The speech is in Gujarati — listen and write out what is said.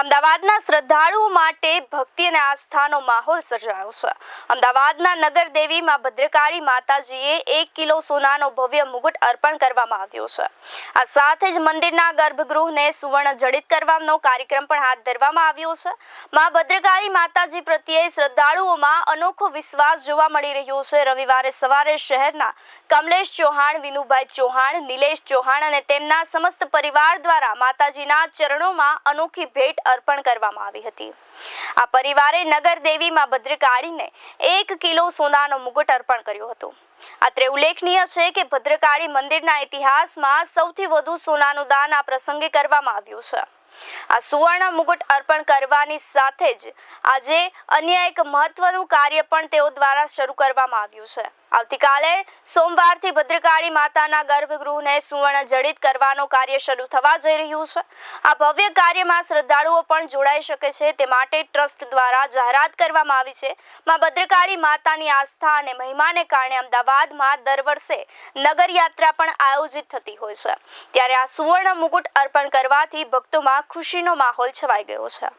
અમદાવાદના શ્રદ્ધાળુઓ માટે ભક્તિ અને આસ્થાનો માહોલ સર્જાયો છે. અમદાવાદના નગર દેવીમાં ભદ્રકાળી માતાજીએ એક કિલો સોનાનો ભવ્ય મુગટ અર્પણ કરવામાં આવ્યો છે. આ સાથે જ મંદિરના ગર્ભગૃહને સુવર્ણ જડિત કરવાનો કાર્યક્રમ પણ હાથ ધરવામાં આવ્યો છે. મા ભદ્રકાળી માતાજી પ્રત્યે શ્રદ્ધાળુઓમાં અનોખો વિશ્વાસ જોવા મળી રહ્યો છે. રવિવારે સવારે શહેરના કમલેશ ચૌહાણ, વિનુભાઈ ચૌહાણ, નિલેશ ચૌહાણ અને તેમના સમસ્ત પરિવાર દ્વારા માતાજીના ચરણોમાં અનોખી ભેટ અર્પણ કરવામાં આવી હતી. આ પરિવારે નગર દેવીમાં ભદ્રકાળીને એક કિલો સોનાનો મુગટ અર્પણ કર્યો હતો. અત્રે ઉલ્લેખનીય છે કે ભદ્રકાળી મંદિરના ઇતિહાસમાં સૌથી વધુ સોનાનું દાન આ પ્રસંગે કરવામાં આવ્યું છે. આ સુવર્ણ મુગટ અર્પણ કરવાની સાથે જ આજે અન્ય એક મહત્વનું કાર્ય પણ તેઓ દ્વારા શરૂ કરવામાં આવ્યું છે. આવતીકાલે સોમવારથી ભદ્રકાળી માતાના ગર્ભગૃહને સુવર્ણ જડિત કરવાનો કાર્ય શરૂ થવા જઈ રહ્યું છે. આ ભવ્ય કાર્યમાં શ્રદ્ધાળુઓ પણ જોડાઈ શકે છે તે માટે ટ્રસ્ટ દ્વારા જાહેરાત કરવામાં આવી છે. માં ભદ્રકાળી માતાની આસ્થા અને મહિમાને કારણે અમદાવાદમાં દર વર્ષે નગરયાત્રા પણ આયોજિત થતી હોય છે. ત્યારે આ સુવર્ણ મુકુટ અર્પણ કરવાથી ભક્તોમાં ખુશીનો માહોલ છવાઈ ગયો છે.